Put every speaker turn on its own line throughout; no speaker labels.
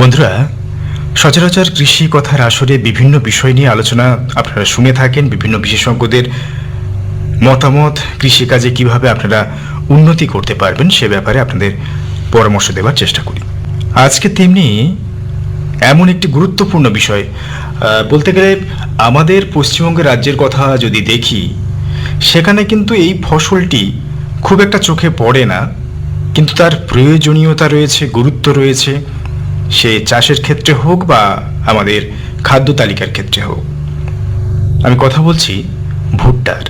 বন্ধুরা, সচরাচর কৃষি কথার আসরে বিভিন্ন বিষয় নিয়ে আলোচনা আপনারা শুনে থাকেন, বিভিন্ন বিশেষজ্ঞদের মতামত, কৃষিকাজে কীভাবে আপনারা উন্নতি করতে পারবেন সে ব্যাপারে আপনাদের পরামর্শ দেওয়ার চেষ্টা করি। আজকে তেমনি এমন একটি গুরুত্বপূর্ণ বিষয় বলতে গেলে আমাদের পশ্চিমবঙ্গ রাজ্যের কথা যদি দেখি, সেখানে কিন্তু এই ফসলটি খুব একটা চোখে পড়ে না, কিন্তু তার প্রয়োজনীয়তা রয়েছে, গুরুত্ব রয়েছে। সে চাষের ক্ষেত্রে হোক বা আমাদের খাদ্য তালিকার ক্ষেত্রে হোক। আমি কথা বলছি ভুট্টার।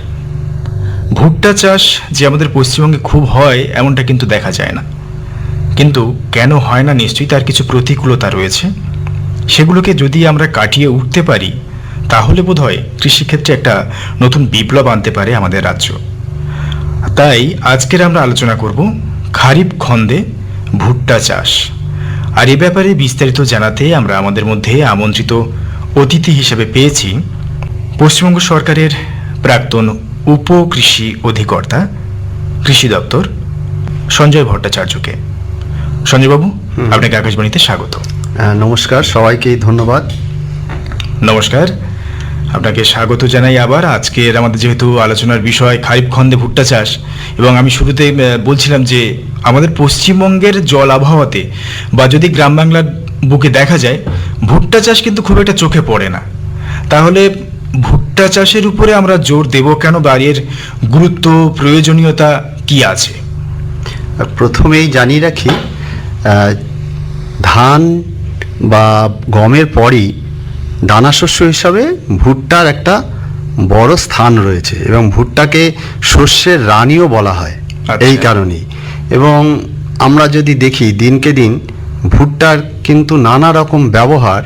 ভুট্টা চাষ যে আমাদের পশ্চিমবঙ্গে খুব হয়, এমনটা কিন্তু দেখা যায় না। কিন্তু কেন হয় না নিশ্চয়ই তার কিছু প্রতিকূলতা রয়েছে। সেগুলোকে যদি আমরা কাটিয়ে উঠতে পারি, তাহলে বোধ হয় কৃষিক্ষেত্রে একটা নতুন বিপ্লব আনতে পারে আমাদের রাজ্য। তাই আজকের আমরা আলোচনা করব খারিফ খন্দে ভুট্টা চাষ। আর এ ব্যাপারে বিস্তারিত জানাতে আমরা আমাদের মধ্যে আমন্ত্রিত অতিথি হিসেবে পেয়েছি পশ্চিমবঙ্গ সরকারের প্রাক্তন উপ কৃষি অধিকর্তা কৃষি দপ্তর সঞ্জয় ভট্টাচার্যকে। সঞ্জয়বাবু আপনাকে আকাশবাণীতে স্বাগত।
নমস্কার সবাইকে ধন্যবাদ।
নমস্কার। আপনাকে স্বাগত জানাই আবার। আজকের আমাদের যেহেতু আলোচনার বিষয় খারিফ খন্দে ভুট্টা চাষ, এবং আমি শুরুতে বলছিলাম যে আমাদের পশ্চিমবঙ্গের জল আবহাওয়াতে, বা যদি গ্রাম বাংলার বুকে দেখা যায়, ভুট্টা চাষ কিন্তু খুব একটা চোখে পড়ে না। তাহলে ভুট্টা চাষের উপরে আমরা জোর দেব কেন, বা এর গুরুত্ব, প্রয়োজনীয়তা কি আছে?
প্রথমেই জানিয়ে রাখি ধান বা গমের পরই দানাশস্য হিসাবে ভুট্টার একটা বড় স্থান রয়েছে এবং ভুট্টাকে শস্যের রানীও বলা হয়
আচ্ছা।
এই কারণেই এবং আমরা যদি দেখি দিনকে দিন ভুট্টার কিন্তু নানা রকম ব্যবহার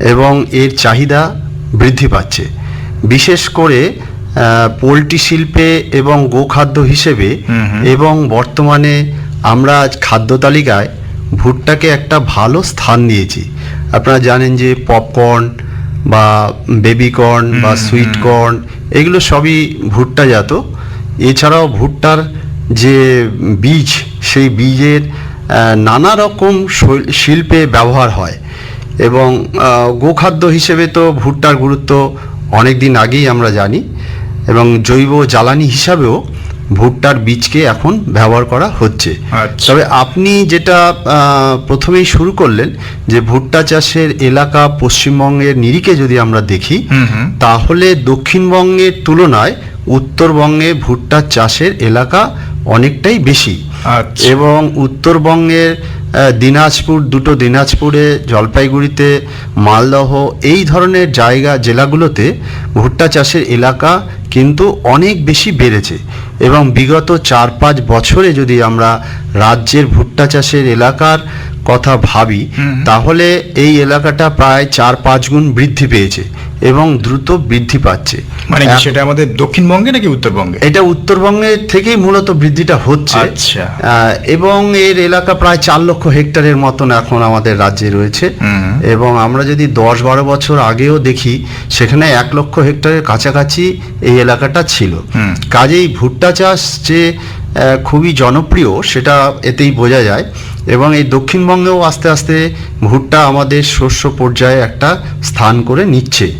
এবং এর চাহিদা বৃদ্ধি পাচ্ছে বিশেষ করে পোলট্রি শিল্পে এবং গোখাদ্য হিসেবে। এবং বর্তমানে আমরা আজ খাদ্য তালিকায় ভুট্টাকে একটা ভালো স্থান দিয়েছি আপনারা জানেন যে পপকর্ন বা বেবিকর্ন বা
হুম,
সুইট
হুম।
কর্ন এগুলো সবই ভুট্টাজাত। এছাড়াও ভুট্টার যে বীজ সেই বীজের নানা রকম শৈল- শিল্পে ব্যবহার হয়। এবং গোখাদ্য হিসেবে তো ভুট্টার গুরুত্ব অনেক দিন আগেই আমরা জানি। এবং জৈব জ্বালানি হিসাবেও ভুট্টার বীজকে এখন ব্যবহার করা হচ্ছে।
আচ্ছা।
তবে আপনি যেটা প্রথমেই শুরু করলেন যে ভুট্টা চাষের এলাকা পশ্চিমবঙ্গের নিরিখে যদি আমরা দেখি তাহলে দক্ষিণবঙ্গের তুলনায় উত্তরবঙ্গে ভুট্টা চাষের এলাকা অনেকটাই বেশি।
আচ্ছা।
এবং উত্তরবঙ্গের দিনাজপুর দুটো দিনাজপুরে জলপাইগুড়িতে মালদহ এই ধরনের জায়গা জেলাগুলোতে ভুট্টা চাষের এলাকা কিন্তু অনেক বেশি বেড়েছে। এবং বিগত চার পাঁচ বছরে যদি আমরা রাজ্যের ভুট্টা চাষের এলাকার কথা ভাবি তাহলে এই এলাকাটা প্রায় চার পাঁচ গুণ বৃদ্ধি পেয়েছে। এবং দ্রুত বৃদ্ধি পাচ্ছে।
মানে সেটা আমাদের দক্ষিণবঙ্গে নাকি উত্তরবঙ্গে?
এটা উত্তরবঙ্গের থেকেই মূলত বৃদ্ধিটা হচ্ছে।
আচ্ছা।
এবং এর এলাকা প্রায় চার লক্ষ হেক্টরের মতন এখন আমাদের রাজ্যে রয়েছে। এবং আমরা যদি দশ বারো বছর আগেও দেখি সেখানে এক লক্ষ হেক্টরের কাছাকাছি এই এলাকাটা ছিল। কাজেই ভুট্টা চাষ যে খুবই জনপ্রিয় সেটা এতেই বোঝা যায়। এবং এই দক্ষিণবঙ্গেও আস্তে আস্তে ভুট্টা আমাদের শস্য পর্যায়ে একটা স্থান করে নিচ্ছে।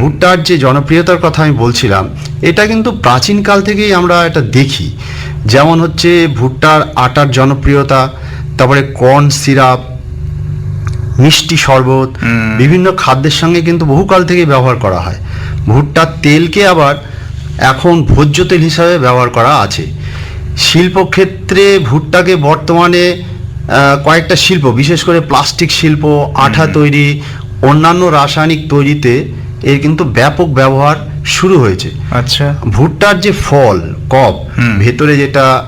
ভুট্টার যে জনপ্রিয়তার কথা আমি বলছিলাম এটা কিন্তু প্রাচীনকাল থেকেই আমরা এটা দেখি। যেমন হচ্ছে ভুট্টার আটার জনপ্রিয়তা তারপরে কর্ন সিরাপ মিষ্টি শরবত বিভিন্ন খাদ্যের সঙ্গে কিন্তু বহুকাল থেকেই ব্যবহার করা হয়। ভুট্টার তেলকে আবার এখন ভোজ্য তেল হিসাবে ব্যবহার করা আছে। শিল্পক্ষেত্রে ভুট্টাকে বর্তমানে কয়েকটা শিল্প বিশেষ করে প্লাস্টিক শিল্প আঠা তৈরি অন্যান্য রাসায়নিক তৈরিতে এর কিন্তু ব্যাপক ব্যবহার শুরু হয়েছে।
আচ্ছা।
ভুট্টার যে ফল কপ ভেতরে যেটা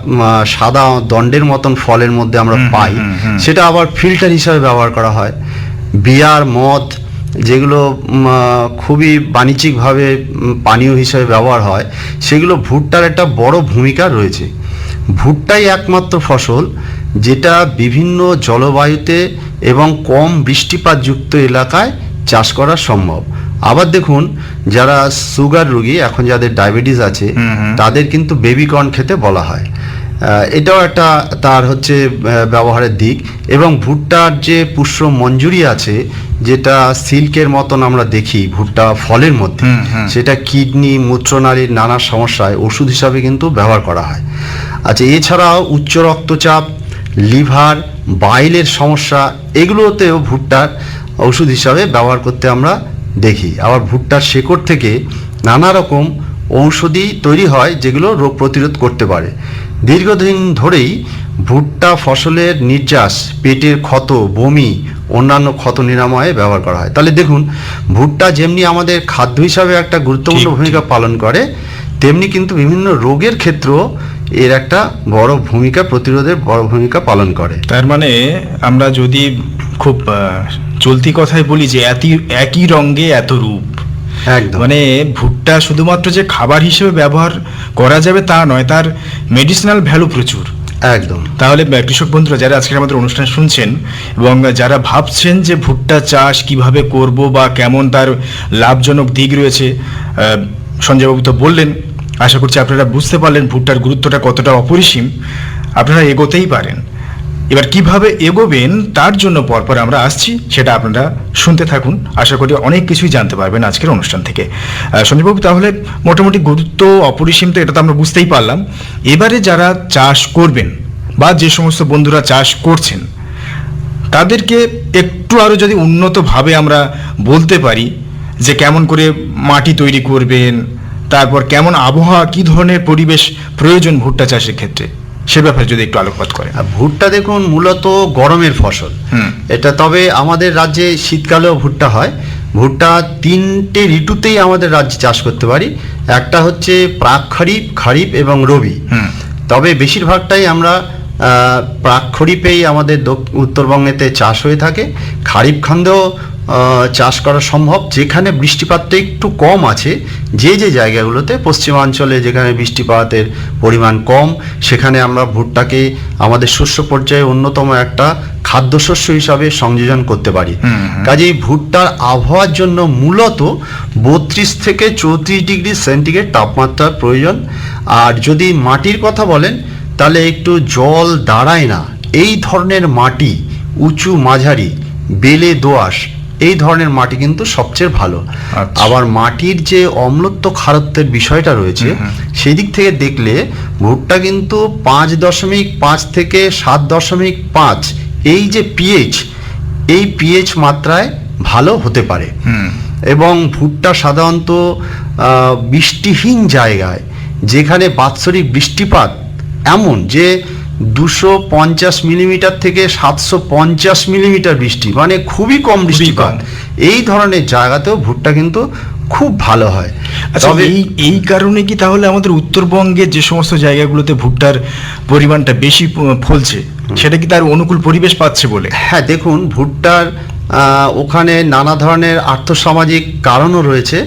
সাদা দণ্ডের মতন ফলের মধ্যে আমরা পাই। সেটা আবার ফিল্টার হিসাবে ব্যবহার করা হয়। বিয়ার মদ যেগুলো খুবই বাণিজ্যিকভাবে পানীয় হিসাবে ব্যবহার হয় সেগুলো ভুট্টার একটা বড় ভূমিকা রয়েছে। ভুট্টাই একমাত্র ফসল যেটা বিভিন্ন জলবায়ুতে এবং কম বৃষ্টিপাতযুক্ত এলাকায় চাষ করা সম্ভব। আবার দেখুন যারা সুগার রুগী এখন যাদের ডায়াবেটিস আছে। তাদের কিন্তু বেবি কর্ন খেতে বলা হয় এটাও একটা তার হচ্ছে ব্যবহারের দিক এবং ভুট্টার যে পুষ্প মঞ্জুরি আছে যেটা সিল্কের মতন আমরা দেখি ভুট্টা ফলের মধ্যে। সেটা কিডনি মূত্রনালীর নানা সমস্যায় ওষুধ হিসাবে কিন্তু ব্যবহার করা হয় আচ্ছা এছাড়াও উচ্চ রক্তচাপ লিভার বাইলের সমস্যা এগুলোতেও ভুট্টার ওষুধ হিসাবে ব্যবহার করতে আমরা দেখি। আবার ভুট্টার শেকড় থেকে নানা রকম ঔষধি তৈরি হয় যেগুলো রোগ প্রতিরোধ করতে পারে। দীর্ঘদিন ধরেই ভুট্টা ফসলের নির্যাস পেটের ক্ষত বমি অন্যান্য ক্ষত নিরাময়ে ব্যবহার করা হয়। তাহলে দেখুন ভুট্টা যেমনি আমাদের খাদ্য হিসাবে একটা গুরুত্বপূর্ণ ভূমিকা পালন করে তেমনি কিন্তু বিভিন্ন রোগের ক্ষেত্রেও এর একটা বড় ভূমিকা প্রতিরোধের বড় ভূমিকা পালন করে।
তার মানে আমরা যদি খুব চলতি কথায় বলি যে একই একই রঙে এত রূপ।
একদম।
মানে ভুট্টা শুধুমাত্র যে খাবার হিসেবে ব্যবহার করা যাবে তা নয় তার মেডিসিনাল ভ্যালু প্রচুর।
একদম।
তাহলে কৃষক বন্ধুরা যারা আজকের আমাদের অনুষ্ঠান শুনছেন এবং যারা ভাবছেন যে ভুট্টা চাষ কীভাবে করব বা কেমন তার লাভজনক দিক রয়েছে সঞ্জয়বাবু তো বললেন আশা করছি আপনারা বুঝতে পারলেন ভুট্টার গুরুত্বটা কতটা অপরিসীম। আপনারা এগোতেই পারেন। এবার কীভাবে এগোবেন তার জন্য পরপর আমরা আসছি সেটা আপনারা শুনতে থাকুন। আশা করি অনেক কিছুই জানতে পারবেন আজকের অনুষ্ঠান থেকে। আহ, সঞ্জয়বাবু তাহলে মোটামুটি গুরুত্ব অপরিসীম তো এটা তো আমরা বুঝতেই পারলাম। এবারে যারা চাষ করবেন বা যে সমস্ত বন্ধুরা চাষ করছেন তাদেরকে একটু আরও যদি উন্নতভাবে আমরা বলতে পারি যে কেমন করে মাটি তৈরি করবেন তারপর কেমন আবহাওয়া কী ধরনের পরিবেশ প্রয়োজন ভুট্টা চাষের ক্ষেত্রে। সে ব্যাপারে যদি একটু আলোকপাত করেন।
আর ভুট্টা দেখুন মূলত গরমের ফসল। এটা তবে আমাদের রাজ্যে শীতকালেও ভুট্টা হয়। ভুট্টা তিনটে ঋতুতেই আমাদের রাজ্যে চাষ করতে পারি। একটা হচ্ছে প্রাক খরিফ খারিফ এবং রবি। তবে বেশিরভাগটাই আমরা প্রাক খরিফেই আমাদের উত্তরবঙ্গেতে চাষ হয়ে থাকে। খারিফ খন্দেও চাষ করা সম্ভব। যেখানে বৃষ্টিপাতটা একটু কম আছে যে যে জায়গাগুলোতে পশ্চিমাঞ্চলে যেখানে বৃষ্টিপাতের পরিমাণ কম সেখানে আমরা ভুট্টাকে আমাদের শস্য পর্যায়ে অন্যতম একটা খাদ্যশস্য হিসাবে সংযোজন করতে পারি। কাজেই ভুট্টার আবহাওয়ার জন্য মূলত বত্রিশ থেকে চৌত্রিশ ডিগ্রি সেন্টিগ্রেড তাপমাত্রার প্রয়োজন। আর যদি মাটির কথা বলেন তাহলে একটু জল দাঁড়ায় না। এই ধরনের মাটি উঁচু মাঝারি বেলে দোআঁশ এই ধরনের মাটি কিন্তু সবচেয়ে ভালো।
আচ্ছা।
আবার মাটির যে অম্লত্ব খারত্বের বিষয়টা রয়েছে সেই দিক থেকে দেখলে ভুট্টা কিন্তু পাঁচ দশমিক পাঁচ থেকে সাত দশমিক পাঁচ এই যে পিএইচ এই পিএইচ মাত্রায় ভালো হতে পারে। এবং ভুট্টা সাধারণত বৃষ্টিহীন জায়গায় যেখানে বাৎসরিক বৃষ্টিপাত এমন যে দুশো পঞ্চাশ মিলিমিটার থেকে সাতশো পঞ্চাশ মিলিমিটার বৃষ্টি মানে খুবই কম বৃষ্টিপাত। এই ধরনের জায়গাতেও ভুট্টা কিন্তু খুব ভালো হয়।
আচ্ছা
তবে
এই এই কারণে কি তাহলে আমাদের উত্তরবঙ্গের যে সমস্ত জায়গাগুলোতে ভুট্টার পরিমাণটা বেশি ফলছে সেটা কি তার অনুকূল পরিবেশ পাচ্ছে বলে?
হ্যাঁ দেখুন ভুট্টার ওখানে নানা ধরনের আর্থসামাজিক কারণও রয়েছে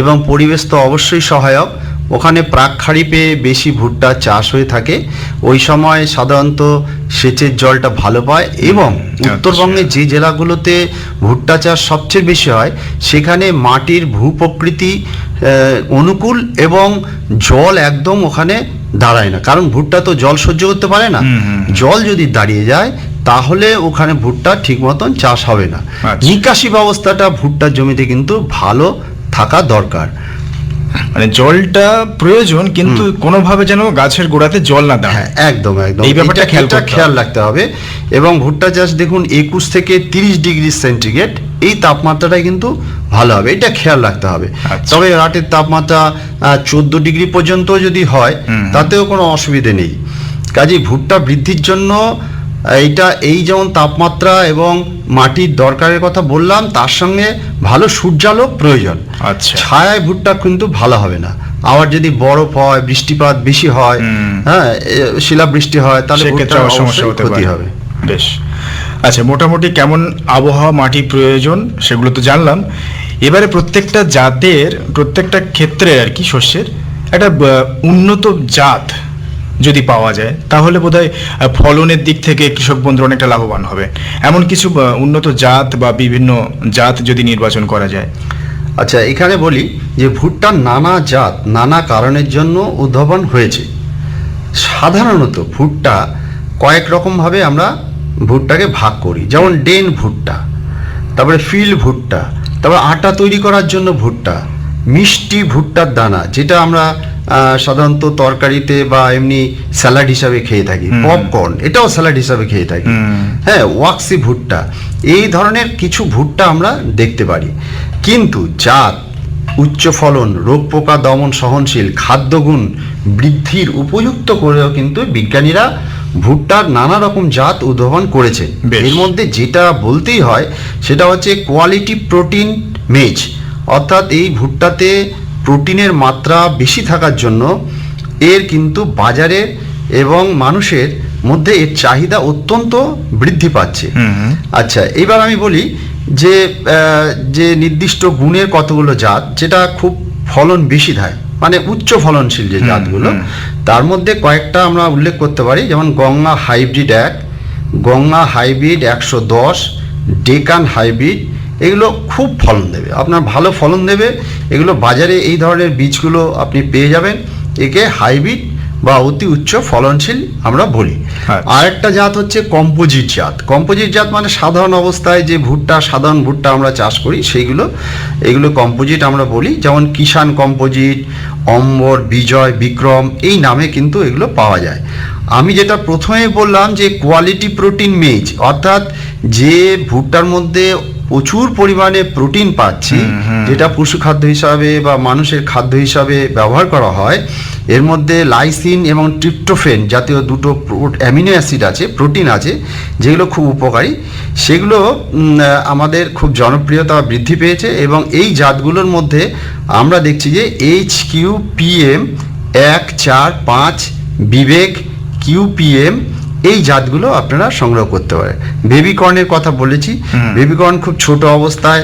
এবং পরিবেশ তো অবশ্যই সহায়ক। ওখানে প্রাক খারিপে বেশি ভুট্টা চাষ হয়ে থাকে। ওই সময় সাধারণত সেচের জলটা ভালো পায় এবং উত্তরবঙ্গের যে জেলাগুলোতে ভুট্টা চাষ সবচেয়ে বেশি হয় সেখানে মাটির ভূপ্রকৃতি অনুকূল এবং জল একদম ওখানে দাঁড়ায় না। কারণ ভুট্টা তো জল সহ্য করতে পারে না। জল যদি দাঁড়িয়ে যায় তাহলে ওখানে ভুট্টা ঠিক মতন চাষ হবে না।
আচ্ছা।
নিকাশি ব্যবস্থাটা ভুট্টার জমিতে কিন্তু ভালো থাকা দরকার।
মানে জলটা প্রয়োজন কিন্তু কোনোভাবে যেন গাছের গোড়াতে জল না দাঁড়ায়।
হ্যাঁ একদম একদম।
এই ব্যাপারটা
এটা-
খেয়াল
রাখতে হবে। এবং ভুট্টা চাষ দেখুন একুশ থেকে তিরিশ ডিগ্রি সেন্টিগ্রেড এই তাপমাত্রাটাই কিন্তু ভালো হবে। এটা খেয়াল রাখতে হবে।
আচ্ছা।
তবে রাতের তাপমাত্রা চোদ্দ ডিগ্রি পর্যন্ত যদি হয় তাতেও কোনো অসুবিধে নেই। কাজেই ভুট্টা বৃদ্ধির জন্য এইটা এই যেমন তাপমাত্রা এবং মাটির দরকারের কথা বললাম তার সঙ্গে ভালো সূর্যালোক প্রয়োজন।
আচ্ছা।
ছায়ায় ভুট্টা কিন্তু ভালো হবে না। আবার যদি বরফ হয় বৃষ্টিপাত বেশি হয় হ্যাঁ শিলাবৃষ্টি হয় তাহলে
সমস্যা
ক্ষতি
পারে।
হবে।
বেশ। আচ্ছা মোটামুটি কেমন আবহাওয়া মাটি প্রয়োজন সেগুলো তো জানলাম। এবারে প্রত্যেকটা জাতের প্রত্যেকটা ক্ষেত্রে আর কি শস্যের একটা উন্নত জাত যদি পাওয়া যায় তাহলে আহ, ফলনের দিক থেকে কৃষক বন্ধু অনেকটা লাভবান হবে। এমন কিছু উন্নত জাত বা বিভিন্ন জাত যদি নির্বাচন করা যায়।
আচ্ছা এখানে বলি যে ভুট্টার নানা জাত নানা কারণের জন্য উদ্ভাবন হয়েছে। সাধারণত ভুট্টা কয়েক রকমভাবে আমরা ভুট্টাকে ভাগ করি। যেমন ডেন ভুট্টা তারপরে ফিল ভুট্টা তারপরে আটা তৈরি করার জন্য ভুট্টা মিষ্টি ভুট্টার দানা যেটা আমরা সাধারণত তরকারিতে বা এমনি স্যালাড হিসাবে খেয়ে থাকি পপকর্ন এটাও স্যালাড হিসাবে খেয়ে থাকি। হ্যাঁ ওয়াক্সি ভুট্টা এই ধরনের কিছু ভুট্টা আমরা দেখতে পারি। কিন্তু জাত উচ্চ ফলন রোগ পোকা দমন সহনশীল খাদ্যগুণ বৃদ্ধির উপযুক্ত করেও কিন্তু বিজ্ঞানীরা ভুট্টার নানা রকম জাত উদ্ভাবন করেছে। এর মধ্যে যেটা বলতেই হয় সেটা হচ্ছে কোয়ালিটি প্রোটিন মেজ অর্থাৎ এই ভুট্টাতে প্রোটিনের মাত্রা বেশি থাকার জন্য এর কিন্তু বাজারে এবং মানুষের মধ্যে এর চাহিদা অত্যন্ত বৃদ্ধি পাচ্ছে। আচ্ছা এবার আমি বলি যে যে নির্দিষ্ট গুণের কতগুলো জাত যেটা খুব ফলন বেশি দেয় মানে উচ্চ ফলনশীল যে জাতগুলো। তার মধ্যে কয়েকটা আমরা উল্লেখ করতে পারি যেমন গঙ্গা হাইব্রিড এক গঙ্গা হাইব্রিড একশো দশ ডেকান হাইব্রিড এগুলো খুব ফলন দেবে। আপনার ভালো ফলন দেবে। এগুলো বাজারে এই ধরনের বীজগুলো আপনি পেয়ে যাবেন। একে হাইব্রিড বা অতি উচ্চ ফলনশীল আমরা বলি।
আচ্ছা।
আর একটা জাত হচ্ছে কম্পোজিট জাত। কম্পোজিট জাত মানে সাধারণ অবস্থায় যে ভুট্টা সাধারণ ভুট্টা আমরা চাষ করি সেইগুলো এগুলো কম্পোজিট আমরা বলি। যেমন কিষান কম্পোজিট অম্বর বিজয় বিক্রম এই নামে কিন্তু এগুলো পাওয়া যায়। আমি যেটা প্রথমে বললাম যে কোয়ালিটি প্রোটিন মেজ অর্থাৎ যে ভুট্টার মধ্যে প্রচুর পরিমাণে প্রোটিন পাচ্ছি। যেটা পশু খাদ্য হিসাবে বা মানুষের খাদ্য হিসাবে ব্যবহার করা হয় এর মধ্যে লাইসিন এবং ট্রিপ্টোফেন জাতীয় দুটো অ্যামিনো অ্যাসিড আছে প্রোটিন আছে যেগুলো খুব উপকারী সেগুলো আমাদের খুব জনপ্রিয়তা বৃদ্ধি পেয়েছে এবং এই জাতগুলোর মধ্যে আমরা দেখছি যে এইচ কিউ পিএম এক চার পাঁচ বিবেক কিউপিএম এই জাতগুলো আপনারা সংগ্রহ করতে পারেন। বেবিকর্নের কথা বলেছি। বেবিকর্ন খুব ছোট অবস্থায়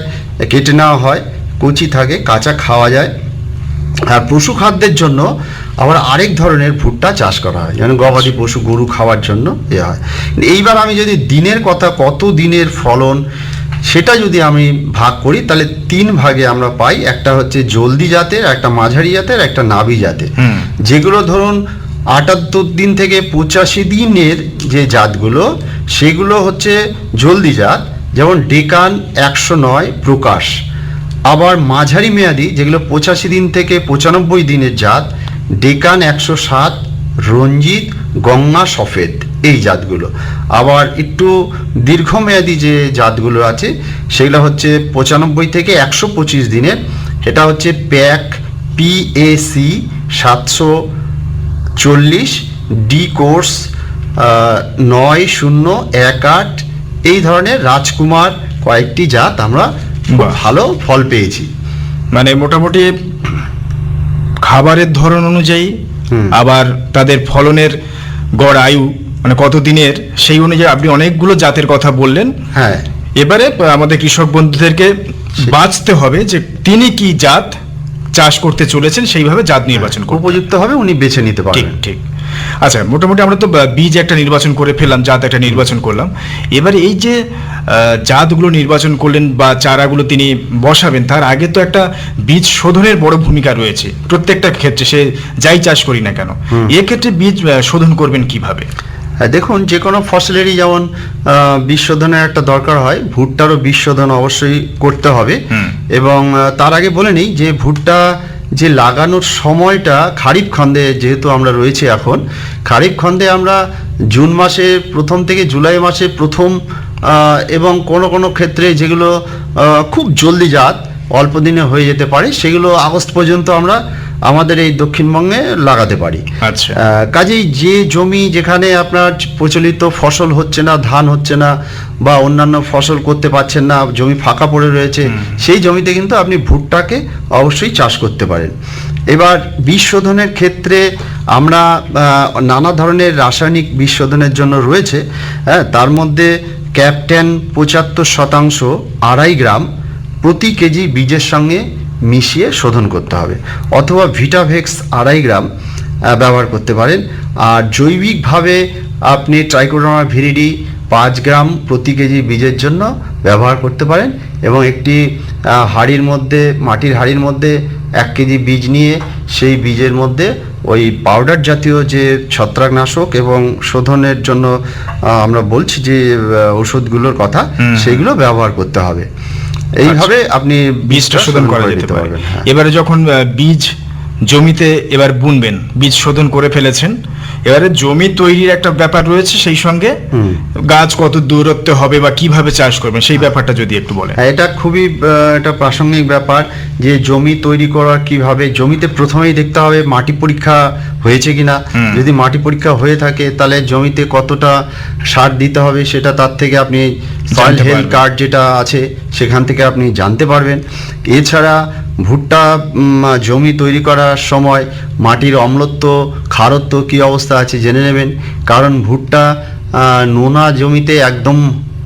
কেটে নেওয়া হয় কচি থাকে কাঁচা খাওয়া যায়। আর পশু খাদ্যের জন্য আবার আরেক ধরনের ভুট্টা চাষ করা হয় যেমন গবাদি পশু গরু খাওয়ার জন্য এ হয়। এইবার আমি যদি দিনের কথা কত দিনের ফলন সেটা যদি আমি ভাগ করি তাহলে তিন ভাগে আমরা পাই। একটা হচ্ছে জলদি জাতের একটা মাঝারি জাতের একটা নাবি জাতের। যেগুলো ধরুন আটাত্তর দিন থেকে পঁচাশি দিনের যে জাতগুলো, সেগুলো হচ্ছে জলদি জাত, যেমন ডেকান একশো নয়, প্রকাশ। আবার মাঝারি মেয়াদি, যেগুলো পঁচাশি দিন থেকে পঁচানব্বই দিনের জাত, ডেকান একশো সাত, রঞ্জিত, গঙ্গা, সফেদ, এই জাতগুলো। আবার একটু দীর্ঘমেয়াদী যে জাতগুলো আছে, সেগুলো হচ্ছে পঁচানব্বই থেকে একশো পঁচিশ দিনের। এটা হচ্ছে প্যাক পিএসি সাতশো চল্লিশ ডি কোর্স নয় শূন্য এক আট এই ধরনের রাজকুমার কয়েকটি জাত আমরা ভালো ফল পেয়েছি।
মানে মোটামুটি খাবারের ধরন অনুযায়ী আবার তাদের ফলনের গড় আয়ু মানে কত দিনের সেই অনুযায়ী আপনি অনেকগুলো জাতের কথা বললেন।
হ্যাঁ।
এবারে আমাদের কৃষক বন্ধুদেরকে বাঁচতে হবে যে তিনি কি জাত চাষ করতে চলেছেন সেইভাবে জাত নির্বাচন করব
উপযুক্ত হবে উনি বেছে নিতে
ঠিক
পারবেন।
ঠিক। আচ্ছা মোটামুটি আমরা তো বীজ একটা নির্বাচন করে ফেললাম জাত একটা নির্বাচন করলাম। এবারে এই যে আহ, জাতগুলো নির্বাচন করলেন বা চারাগুলো তিনি বসাবেন তার আগে তো একটা বীজ শোধনের বড় ভূমিকা রয়েছে প্রত্যেকটা ক্ষেত্রে সে যাই চাষ করি না কেন। এক্ষেত্রে বীজ শোধন করবেন কীভাবে?
হ্যাঁ, দেখুন যে কোনো ফসলেরই যেমন আহ, বীজ শোধনের একটা দরকার হয় ভুট্টারও বীজ শোধন অবশ্যই করতে হবে। এবং তার আগে বলে নিই যে ভুট্টা যে লাগানোর সময়টা খারিফ খন্দে যেহেতু আমরা রয়েছি এখন খারিফ খন্দে আমরা জুন মাসের প্রথম থেকে জুলাই মাসের প্রথম এবং কোনো কোনো ক্ষেত্রে যেগুলো খুব জলদি জাত অল্প দিনে হয়ে যেতে পারে সেগুলো আগস্ট পর্যন্ত আমরা আমাদের এই দক্ষিণবঙ্গে লাগাতে পারি।
আচ্ছা।
কাজেই যে জমি যেখানে আপনার প্রচলিত ফসল হচ্ছে না ধান হচ্ছে না বা অন্যান্য ফসল করতে পারছেন না জমি ফাঁকা পড়ে রয়েছে সেই জমিতে কিন্তু আপনি ভুট্টাকে অবশ্যই চাষ করতে পারেন। এবার বীজ শোধনের ক্ষেত্রে আমরা নানা ধরনের রাসায়নিক বীজ শোধনের জন্য রয়েছে হ্যাঁ তার মধ্যে ক্যাপ্টেন পঁচাত্তর শতাংশ আড়াই গ্রাম প্রতি কেজি বীজের সঙ্গে মিশিয়ে শোধন করতে হবে। অথবা ভিটাভেক্স আড়াই গ্রাম ব্যবহার করতে পারেন। আর জৈবিকভাবে আপনি ট্রাইকোডার্মা ভিরিডি পাঁচ গ্রাম প্রতি কেজি বীজের জন্য ব্যবহার করতে পারেন এবং একটি হাঁড়ির মধ্যে মাটির হাঁড়ির মধ্যে এক কেজি বীজ নিয়ে সেই বীজের মধ্যে ওই পাউডার জাতীয় যে ছত্রাকনাশক এবং শোধনের জন্য আমরা বলছি যে ওষুধগুলোর কথা
হুম।
সেইগুলো ব্যবহার করতে হবে। এইভাবে আপনি
বীজটা শোধন করা যেতে পারে।
পারবেন হ্যাঁ।
এবারে যখন বীজ জমিতে এবার বুনবেন বীজ শোধন করে ফেলেছেন এবারে জমি তৈরির একটা ব্যাপার রয়েছে সেই সঙ্গে। গাছ কত দূরত্বে হবে বা কীভাবে চাষ করবেন সেই ব্যাপারটা যদি একটু বলেন।
হ্যাঁ, এটা খুবই একটা প্রাসঙ্গিক ব্যাপার যে জমি তৈরি করা কীভাবে জমিতে প্রথমেই দেখতে হবে মাটি পরীক্ষা হয়েছে কিনা। যদি মাটি পরীক্ষা হয়ে থাকে তাহলে জমিতে কতটা সার দিতে হবে সেটা তার থেকে আপনি সয়েল হেলথ কার্ড যেটা আছে সেখান থেকে আপনি জানতে পারবেন। এছাড়া ভুট্টা জমি তৈরি করার সময় মাটির অম্লত্ব খারত্ব কী অবস্থা আছে জেনে নেবেন। কারণ ভুট্টা নোনা জমিতে একদম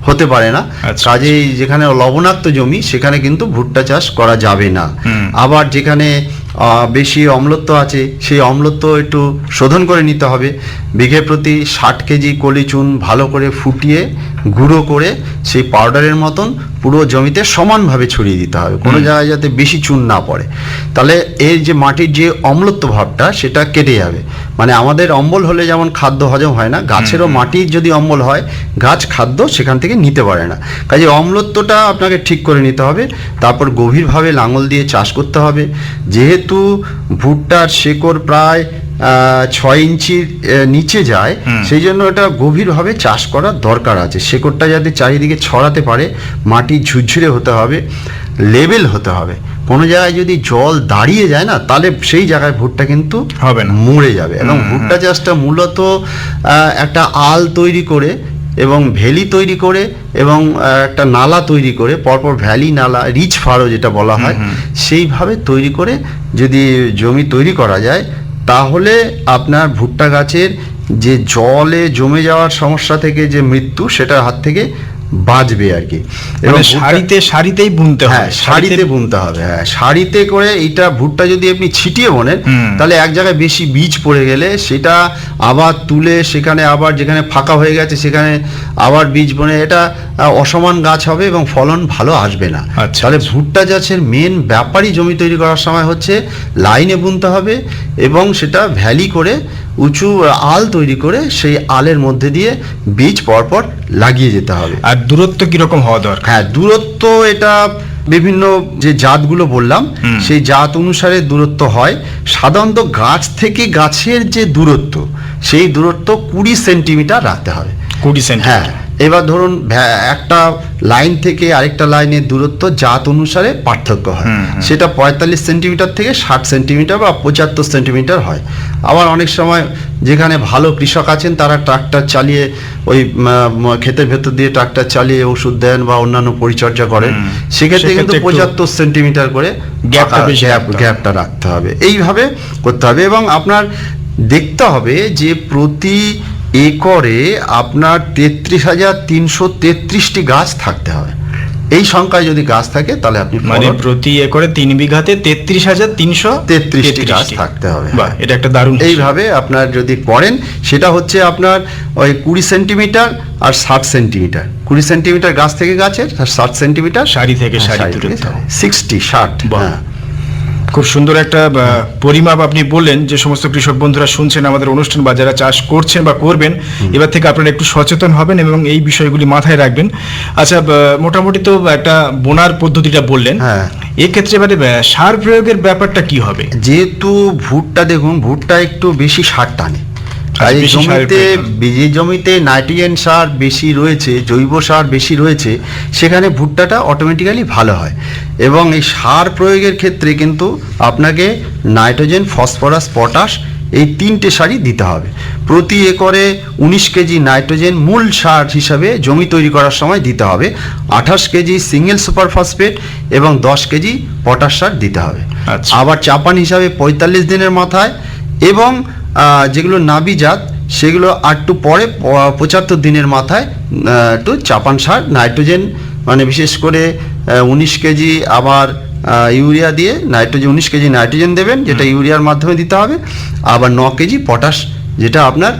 হতে পারে না।
আচ্ছা।
কাজেই যেখানে লবণাক্ত জমি সেখানে কিন্তু ভুট্টা চাষ করা যাবে না। আবার যেখানে বেশি অম্লত্ব আছে, সেই অম্লত্ব একটু শোধন করে নিতে হবে। বিঘে প্রতি ষাট কেজি কলি চুন ভালো করে ফুটিয়ে, গুঁড়ো করে সেই পাউডারের মতন পুরো জমিতে সমানভাবে ছড়িয়ে দিতে হবে। কোনো জায়গায় যাতে বেশি চুন না পড়ে। তাহলে এর যে মাটির যে অম্লত্ব ভাবটা সেটা কেটে যাবে। মানে আমাদের অম্বল হলে যেমন খাদ্য হজম হয় না গাছেরও মাটির যদি অম্বল হয় গাছ খাদ্য সেখান থেকে নিতে পারে না। কাজে অম্লত্বটা আপনাকে ঠিক করে নিতে হবে। তারপর গভীরভাবে লাঙল দিয়ে চাষ করতে হবে। যেহেতু ভুট্টার শেকড় প্রায় ছয় ইঞ্চির নিচে যায়। সেই জন্য এটা গভীরভাবে চাষ করার দরকার আছে। শেকড়টা যাতে চারিদিকে ছড়াতে পারে মাটি ঝুরঝুরে হতে হবে লেভেল হতে হবে। কোনো জায়গায় যদি জল দাঁড়িয়ে যায় না তাহলে সেই জায়গায় ভুট্টা কিন্তু
হবে না।
মরে যাবে। এবং ভুট্টা চাষটা মূলত একটা আল তৈরি করে এবং ভ্যালি তৈরি করে এবং একটা নালা তৈরি করে পরপর ভ্যালি নালা রিচ ফারো যেটা বলা হয় সেইভাবে তৈরি করে যদি জমি তৈরি করা যায় তাহলে আপনার ভুট্টা গাছের যে জলে জমে যাওয়ার সমস্যা থেকে যে মৃত্যু, সেটার হাত থেকে বাঁচবে আর কি। এবং
শাড়িতে শাড়িতেই বুনতে
হ্যাঁ
হবে।
শাড়িতে বুনতে হবে হ্যাঁ। শাড়িতে করে এইটা ভুট্টা যদি আপনি ছিটিয়ে বোনেন তাহলে এক জায়গায় বেশি বীজ পড়ে গেলে সেটা আবার তুলে সেখানে আবার যেখানে ফাঁকা হয়ে গেছে সেখানে আবার বীজ বনে এটা অসমান গাছ হবে এবং ফলন ভালো আসবে না।
আচ্ছা,
তাহলে
আচ্ছা।
ভুট্টা চাষের মেন ব্যাপারই জমি তৈরি করার সময় হচ্ছে লাইনে বুনতে হবে এবং সেটা ভ্যালি করে উঁচু আল তৈরি করে সেই আলের মধ্যে দিয়ে বীজ পরপর লাগিয়ে যেতে হবে।
আর দূরত্ব কীরকম হওয়া দরকার?
হ্যাঁ দূরত্ব এটা বিভিন্ন যে জাতগুলো বললাম সেই জাত অনুসারে দূরত্ব হয়। সাধারণত গাছ থেকে গাছের যে দূরত্ব সেই দূরত্ব কুড়ি সেন্টিমিটার রাখতে হবে।
কুড়ি সেন্টিমিটার?
হ্যাঁ। এবার ধরুন একটা লাইন থেকে আরেকটা লাইনের দূরত্ব জাত অনুসারে পার্থক্য হয়। সেটা পঁয়তাল্লিশ সেন্টিমিটার থেকে ষাট সেন্টিমিটার বা পঁচাত্তর সেন্টিমিটার হয়। আবার অনেক সময় যেখানে ভালো কৃষক আছেন তারা ট্রাক্টর চালিয়ে ওই ক্ষেতের ভেতর দিয়ে ট্রাক্টর চালিয়ে ওষুধ দেন বা অন্যান্য পরিচর্যা করেন। সেক্ষেত্রে কিন্তু পঁচাত্তর সেন্টিমিটার করে
গ্যাপটা
গ্যাপ গ্যাপটা রাখতে হবে। এইভাবে করতে হবে এবং আপনার দেখতে হবে যে প্রতি একরে আপনার তেত্রিশ হাজার তিনশো তেত্রিশটি গাছ থাকতে হবে এই সংখ্যায় যদি গাছ থাকে তাহলে আপনি
মানে প্রতি একরে তিন বিঘাতে তেত্রিশ হাজার তিনশো
33টি গাছ থাকতে হবে।
বাহ এটা একটা দারুণ
এইভাবে আপনার যদি করেন সেটা হচ্ছে আপনার ওই কুড়ি সেন্টিমিটার আর ষাট সেন্টিমিটার কুড়ি সেন্টিমিটার গাছ থেকে গাছের আর ষাট সেন্টিমিটার
সারি থেকে সারি দূরত্ব।
সিক্সটি ষাট। হ্যাঁ
খুব সুন্দর একটা পরিমাপ আপনি বললেন যে সমস্ত কৃষক বন্ধুরা শুনছেন আমাদের অনুষ্ঠান বা যারা চাষ করছেন বা করবেন এবার থেকে আপনারা একটু সচেতন হবেন এবং এই বিষয়গুলি মাথায় রাখবেন। আচ্ছা মোটামুটি তো একটা বোনার পদ্ধতিটা বললেন।
হ্যাঁ।
এক্ষেত্রে এবারে সার প্রয়োগের ব্যাপারটা কি হবে?
যেহেতু ভুট্টা দেখুন ভুট্টা একটু বেশি সার টানে। তাই জমিতে যে জমিতে নাইট্রোজেন সার বেশি রয়েছে জৈব সার বেশি রয়েছে সেখানে ভুট্টাটা অটোমেটিক্যালি ভালো হয়। এবং এই সার প্রয়োগের ক্ষেত্রে কিন্তু আপনাকে নাইট্রোজেন ফসফরাস পটাশ এই তিনটে সারই দিতে হবে। প্রতি একরে উনিশ কেজি নাইট্রোজেন মূল সার হিসাবে জমি তৈরি করার সময় দিতে হবে। আঠাশ কেজি সিঙ্গেল সুপার ফসফেট এবং দশ কেজি পটাশ সার দিতে হবে।
আচ্ছা।
আবার চাপান হিসাবে পঁয়তাল্লিশ দিনের মাথায় এবং যেগুলো নাবি জাত সেগুলো আটটু পরে পঁচাত্তর দিনের মাথায় একটু চাপান সার নাইট্রোজেন মানে বিশেষ করে উনিশ কেজি আবার ইউরিয়া দিয়ে নাইট্রোজেন উনিশ কেজি নাইট্রোজেন দেবেন যেটা ইউরিয়ার মাধ্যমে দিতে হবে। আবার ন কেজি পটাশ যেটা আপনার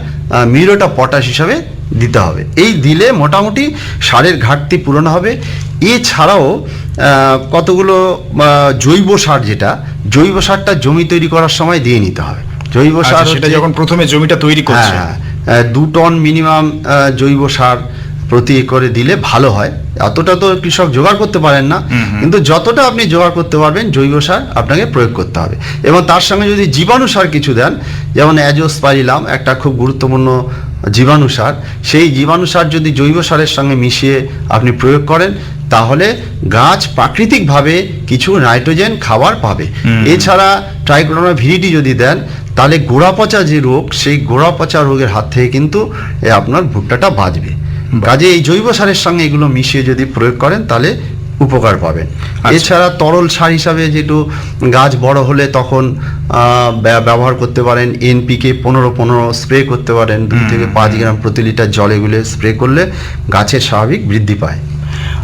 মিরোটা পটাশ হিসাবে দিতে হবে। এই দিলে মোটামুটি সারের ঘাটতি পূরণ হবে। এছাড়াও কতগুলো জৈব সার যেটা জৈব সারটা জমি তৈরি করার সময় দিয়ে নিতে হবে। জৈব সার
আচ্ছা, সেটা যখন প্রথমে জমিটা তৈরি করছে।
হ্যাঁ। হ্যাঁ, দু টন মিনিমাম জৈব সার প্রতি একরে দিলে ভালো হয়। অতটা তো কৃষক জোগাড় করতে পারেন না। কিন্তু যতটা আপনি জোগাড় করতে পারবেন জৈব সার আপনাকে প্রয়োগ করতে হবে। এবং তার সঙ্গে যদি জীবাণু সার কিছু দেন যেমন অ্যাজোস্পারিলাম একটা খুব গুরুত্বপূর্ণ জীবাণু সার। সেই জীবাণু সার যদি জৈব সারের সঙ্গে মিশিয়ে আপনি প্রয়োগ করেন তাহলে গাছ প্রাকৃতিকভাবে কিছু নাইট্রোজেন খাবার পাবে। এছাড়া ট্রাইক্লোনা ভিরিটি যদি দেন তাহলে গোড়া পচা যে রোগ সেই গোড়া পচা রোগের হাত থেকে কিন্তু এ আপনার ভুট্টাটা বাঁচবে। কাজে এই জৈব সারের সঙ্গে এগুলো মিশিয়ে যদি প্রয়োগ করেন তাহলে উপকার পাবেন।
আচ্ছা।
এছাড়া তরল সার হিসাবে যেটু গাছ বড় হলে তখন ব্যবহার করতে পারেন। এনপিকে পনেরো পনেরো স্প্রে করতে পারেন। দুই থেকে পাঁচ গ্রাম প্রতি লিটার জলে গুলে স্প্রে করলে গাছের স্বাভাবিক বৃদ্ধি পায়।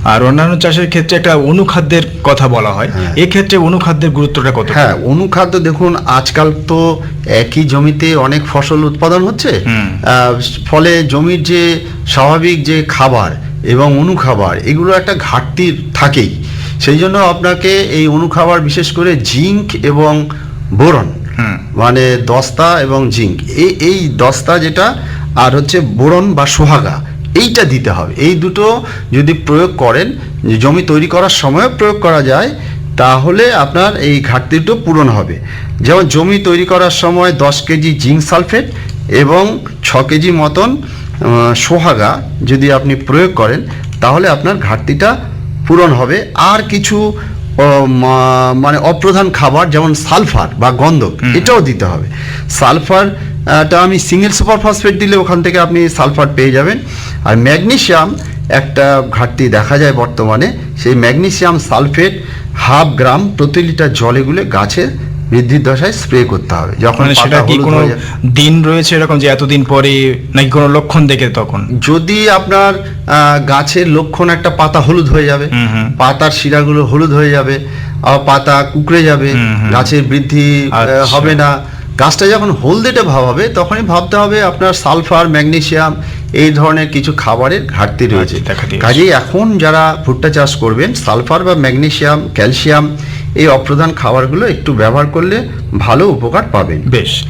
আর অন্যান্য চাষের ক্ষেত্রে একটা অনুখাদ্যের কথা বলা হয়
হ্যাঁ।
এক্ষেত্রে অনুখাদ্যের গুরুত্বটা কত
হ্যাঁ অনুখাদ্য দেখুন আজকাল তো একই জমিতে অনেক ফসল উৎপাদন হচ্ছে। ফলে জমির যে স্বাভাবিক যে খাবার এবং অনুখাবার এগুলো একটা ঘাটতি থাকেই সেই জন্য আপনাকে এই অনুখাবার বিশেষ করে জিঙ্ক এবং বোরন। মানে দস্তা এবং জিঙ্ক এই এই দস্তা যেটা আর হচ্ছে বোরন বা সোহাগা এইটা দিতে হবে। এই দুটো যদি প্রয়োগ করেন জমি তৈরি করার সময় প্রয়োগ করা যায়, তাহলে আপনার এই ঘাটতি দুটো পূরণ হবে। যেমন জমি তৈরি করার সময় দশ কেজি জিঙ্ক সালফেট এবং ছ কেজি মতন সোহাগা যদি আপনি প্রয়োগ করেন, তাহলে আপনার ঘাটতিটা পূরণ হবে। আর কিছু মানে অপ্রধান খাবার যেমন সালফার বা গন্ধক এটাও দিতে হবে। সালফার এটা আমি সিঙ্গেল সুপার ফসফেট দিলে ওখান থেকে আপনি সালফার পেয়ে যাবেন। আর ম্যাগনেশিয়াম একটা ঘাটতি দেখা যায় বর্তমানে সেই ম্যাগনেশিয়াম সালফেট হাফ গ্রাম প্রতি লিটার জলে গুলে গাছের বৃদ্ধির দশায় স্প্রে করতে হবে যখন
মানে সেটা কি কোনো দিন রয়েছে এরকম যে এতদিন পরে নাকি কোনো লক্ষণ দেখে তখন
যদি আপনার গাছের লক্ষণ একটা পাতা হলুদ হয়ে যাবে। পাতার শিরাগুলো হলুদ হয়ে যাবে আর পাতা কুকড়ে যাবে। গাছের বৃদ্ধি
আচ্ছা।
হবে না গাছটা যখন হলদেটে ভাব হবে তখনই ভাবতে হবে আপনার সালফার ম্যাগনেসিয়াম এই ধরনের কিছু খাবারের ঘাটতি রয়েছে
আচ্ছা, দেখা দিয়েছে।
কাজেই এখন যারা ভুট্টা চাষ করবেন সালফার বা ম্যাগনেসিয়াম ক্যালসিয়াম এই অপ্রধান খাবারগুলো একটু ব্যবহার করলে ভালো উপকার পাবেন।
বেশ।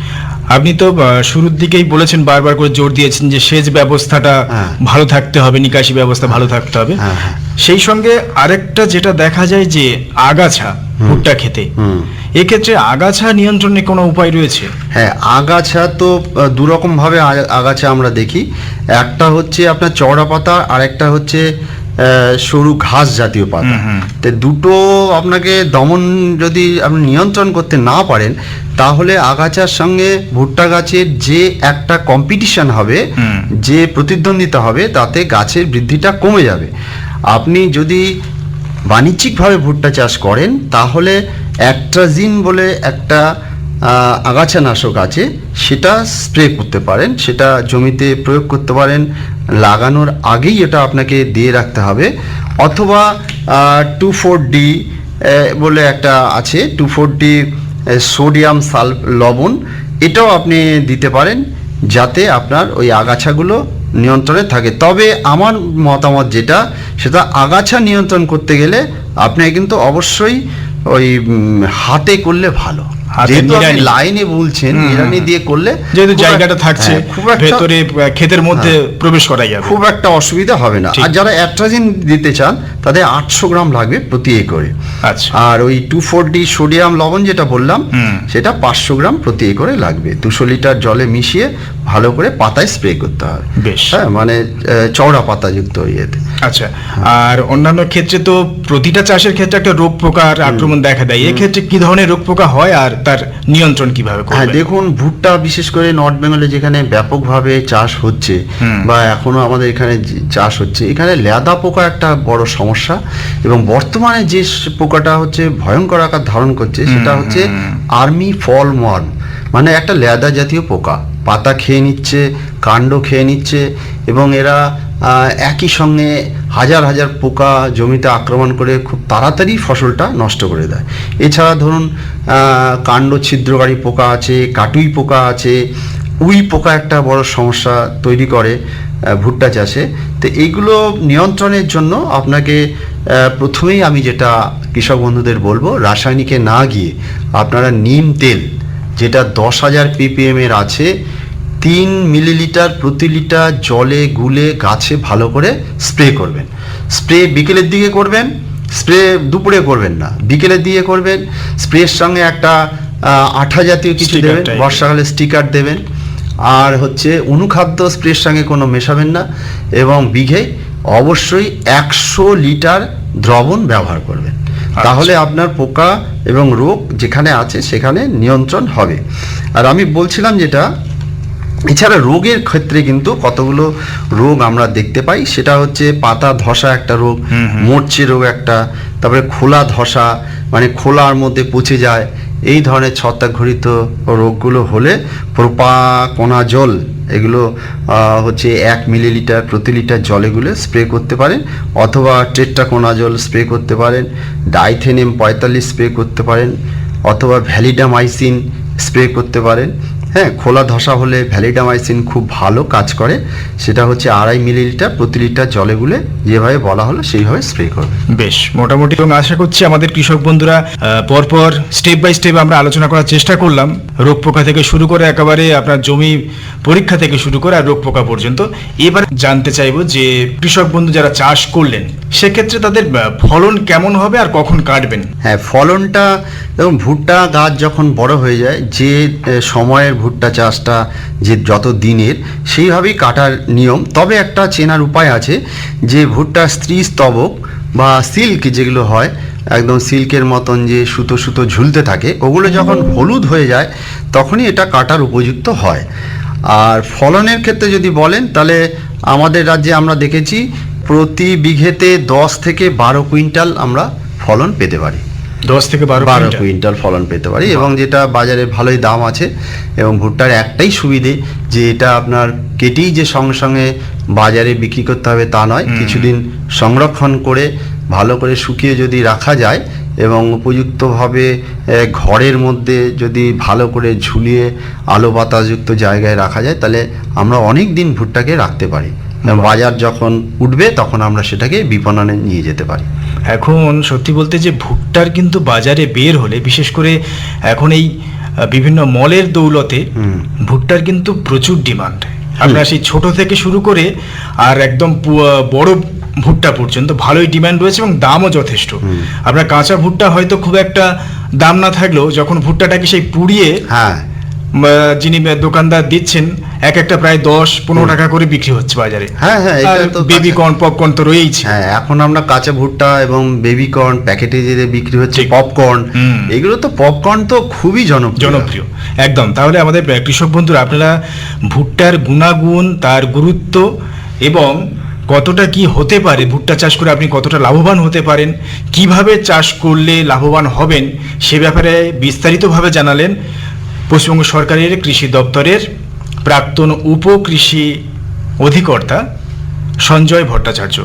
আপনি তো শুরুর দিকেই বলেছেন বারবার করে জোর দিয়েছেন যে সেচ ব্যবস্থাটা
হ্যাঁ।
ভালো থাকতে হবে নিকাশি ব্যবস্থা ভালো থাকতে হবে।
হ্যাঁ, হ্যাঁ।
সেই সঙ্গে আরেকটা যেটা দেখা যায় যে আগাছা ভুট্টা খেতে এক্ষেত্রে আগাছা নিয়ন্ত্রণে কোনো উপায় রয়েছে?
হ্যাঁ আগাছা তো আহ, দুরকম ভাবে আগাছা আমরা দেখি। একটা হচ্ছে আপনার চওড়া পাতা আর একটা হচ্ছে সরু ঘাস জাতীয় পাতা। তো দুটো আপনাকে দমন যদি আপনি নিয়ন্ত্রণ করতে না পারেন তাহলে আগাছার সঙ্গে ভুট্টা গাছের যে একটা কম্পিটিশন হবে যে প্রতিদ্বন্দ্বিতা হবে তাতে গাছের বৃদ্ধিটা কমে যাবে। আপনি যদি বাণিজ্যিকভাবে ভুট্টা চাষ করেন তাহলে অ্যাট্রাজিন বলে একটা আগাছানাশক আছে সেটা স্প্রে করতে পারেন সেটা জমিতে প্রয়োগ করতে পারেন লাগানোর আগেই এটা আপনাকে দিয়ে রাখতে হবে। অথবা টু ফোর ডি বলে একটা আছে টু ফোর ডি সোডিয়াম সাল লবণ। এটাও আপনি দিতে পারেন, যাতে আপনার ওই আগাছাগুলো নিয়ন্ত্রণে থাকে। তবে আমার মতামত যেটা, সেটা আগাছা নিয়ন্ত্রণ করতে গেলে আপনাকে কিন্তু অবশ্যই ওই হাতে করলে ভালো। যেহেতু আপনি। লাইনে বলছেন নিড়ানি দিয়ে করলে
যেহেতু জায়গাটা থাকছে
হ্যাঁ, খুব
ভেতরে ক্ষেতের মধ্যে প্রবেশ করা যাবে।
খুব একটা অসুবিধা হবে না। আর যারা অ্যাট্রাজিন দিতে চান তাদের আটশো গ্রাম লাগবে প্রতি একরে।
আচ্ছা।
আর ওই টু ফোর ডি সোডিয়াম লবণ যেটা বললাম। সেটা পাঁচশো গ্রাম প্রতি একরে লাগবে। দুশো লিটার জলে মিশিয়ে ভালো করে পাতায় স্প্রে করতে হবে
বেশ।
হ্যাঁ মানে চওড়া পাতাযুক্ত ইয়েতে।
আচ্ছা আর অন্যান্য ক্ষেত্রে তো প্রতিটা চাষের ক্ষেত্রে একটা রোগ পোকার আক্রমণ দেখা দেয়। এক্ষেত্রে কি ধরনের রোগ পোকা হয় আর তার নিয়ন্ত্রণ কীভাবে
হ্যাঁ দেখুন ভুট্টা বিশেষ করে নর্থ বেঙ্গলে যেখানে ব্যাপকভাবে চাষ হচ্ছে বা এখনও আমাদের এখানে চাষ হচ্ছে এখানে লেদা পোকা একটা বড় সমস্যা এবং বর্তমানে যে পোকাটা হচ্ছে ভয়ঙ্কর আকার ধারণ করছে সেটা হচ্ছে আর্মি ফল মর্ম মানে একটা লেদা জাতীয় পোকা। পাতা খেয়ে নিচ্ছে কাণ্ড খেয়ে নিচ্ছে এবং এরা একই সঙ্গে হাজার হাজার পোকা জমিতে আক্রমণ করে খুব তাড়াতাড়ি ফসলটা নষ্ট করে দেয়। এছাড়া ধরুন কাণ্ড ছিদ্রকারী পোকা আছে কাটুই পোকা আছে উই পোকা একটা বড় সমস্যা তৈরি করে। ভুট্টা চাষে। তো এইগুলো নিয়ন্ত্রণের জন্য আপনাকে প্রথমেই আমি যেটা কৃষক বন্ধুদের বলব রাসায়নিকে না গিয়ে আপনারা নিম তেল যেটা দশ হাজার পিপিএম এর আছে তিন মিলিলিটার প্রতি লিটার জলে গুলে গাছে ভালো করে স্প্রে করবেন। স্প্রে বিকেলের দিকে করবেন স্প্রে দুপুরে করবেন না বিকেলের দিকে করবেন। স্প্রের সঙ্গে একটা আঠা জাতীয় কিছু দেবেন বর্ষাকালে স্টিকার দেবেন। আর হচ্ছে অনুখাদ্য স্প্রের সঙ্গে কোনো মেশাবেন না এবং বিঘে অবশ্যই একশো লিটার দ্রবণ ব্যবহার করবেন। তাহলে আপনার পোকা এবং রোগ যেখানে আছে সেখানে নিয়ন্ত্রণ হবে। আর আমি বলছিলাম যেটা এছাড়া রোগের ক্ষেত্রে কিন্তু কতগুলো রোগ আমরা দেখতে পাই সেটা হচ্ছে পাতা ধসা একটা রোগ মরচে রোগ একটা তারপরে খোলা ধসা মানে খোলার মধ্যে পচে যায় এই ধরনের ছত্রাকঘটিত রোগগুলো হলে প্রোপাকোনা জল এগুলো হচ্ছে এক মিলিলিটার প্রতি লিটার জলেগুলো স্প্রে করতে পারেন, অথবা টেট্রাকোনা জল স্প্রে করতে পারেন ডাইথেনিয়াম পঁয়তাল্লিশ স্প্রে করতে পারেন, অথবা ভ্যালিডামাইসিন স্প্রে করতে পারেন। হ্যাঁ খোলা ধসা হলে ভ্যালিডামাইসিন খুব ভালো কাজ করে। সেটা হচ্ছে আড়াই মিলিলিটার প্রতি লিটার জলে গুলে যেভাবে বলা হলো সেইভাবে স্প্রে করবে।
বেশ মোটামুটি এবং আশা করছি আমাদের কৃষক বন্ধুরা পরপর স্টেপ বাই স্টেপ আমরা আলোচনা করার চেষ্টা করলাম। রোগ পোকা থেকে শুরু করে একেবারে আপনার জমি পরীক্ষা থেকে শুরু করে আর রোগ পোকা পর্যন্ত। এবার জানতে চাইব যে কৃষক বন্ধু যারা চাষ করলেন সেক্ষেত্রে তাদের ফলন কেমন হবে আর কখন কাটবেন?
হ্যাঁ ফলনটা এবং ভুট্টা গাছ যখন বড় হয়ে যায় যে সময়ের ভুট্টা চাষটা যে যত দিনের, সেইভাবেই কাটার নিয়ম। তবে একটা চেনার উপায় আছে যে ভুট্টা স্ত্রী স্তবক বা সিল্ক যেগুলো হয়, একদম সিল্কের মতন যে সুতো সুতো ঝুলতে থাকে, ওগুলো যখন হলুদ হয়ে যায়, তখনই এটা কাটার উপযুক্ত হয়। আর ফলনের ক্ষেত্রে যদি বলেন, তাহলে আমাদের রাজ্যে আমরা দেখেছি প্রতি বিঘেতে দশ থেকে বারো কুইন্টাল আমরা ফলন পেতে পারি।
দশ থেকে বারো
বারো
কুইন্টাল।
ফলন পেতে পারি এবং যেটা বাজারে ভালোই দাম আছে এবং ভুট্টার একটাই সুবিধে যে এটা আপনার কেটেই যে সঙ্গে সঙ্গে বাজারে বিক্রি করতে হবে তা নয় কিছুদিন সংরক্ষণ করে ভালো করে শুকিয়ে যদি রাখা যায় এবং উপযুক্তভাবে ঘরের মধ্যে যদি ভালো করে ঝুলিয়ে আলো বাতাসযুক্ত জায়গায় রাখা যায় তাহলে আমরা অনেক দিন ভুট্টাকে রাখতে পারি। বাজার যখন উঠবে তখন আমরা সেটাকে বিপণনে নিয়ে যেতে পারি।
এখন সত্যি বলতে যে ভুট্টার কিন্তু বাজারে বের হলে বিশেষ করে এখন এই বিভিন্ন মলের দৌলতে ভুট্টার কিন্তু প্রচুর ডিমান্ড। আপনার সেই ছোট থেকে শুরু করে আর একদম বড় ভুট্টা পর্যন্ত ভালোই ডিমান্ড রয়েছে এবং দামও যথেষ্ট। আপনার কাঁচা ভুট্টা হয়তো খুব একটা দাম না থাকলেও যখন ভুট্টাটাকে সেই পুড়িয়ে
হ্যাঁ।
যিনি দোকানদার দিচ্ছেন এক একটা প্রায় দশ পনেরো টাকা করে বিক্রি হচ্ছে বাজারে।
হ্যাঁ, হ্যাঁ,
বেবি কর্ন পপকর্ন তো রয়েইছে।
হ্যাঁ এখন আমরা কাঁচা ভুট্টা এবং বেবি কর্ন প্যাকেটে যে বিক্রি হচ্ছে পপকর্ন এগুলো তো পপকর্ন তো খুবই জনপ্রিয়।
জনপ্রিয়। একদম। তাহলে আমাদের কৃষক বন্ধুরা আপনারা ভুট্টার গুণাগুণ তার গুরুত্ব এবং কতটা কি হতে পারে ভুট্টা চাষ করে আপনি কতটা লাভবান হতে পারেন কীভাবে চাষ করলে লাভবান হবেন সে ব্যাপারে বিস্তারিতভাবে জানালেন পশ্চিমবঙ্গ সরকারের কৃষি দপ্তরের প্রাক্তন উপকৃষি অধিকর্তা সঞ্জয় ভট্টাচার্য।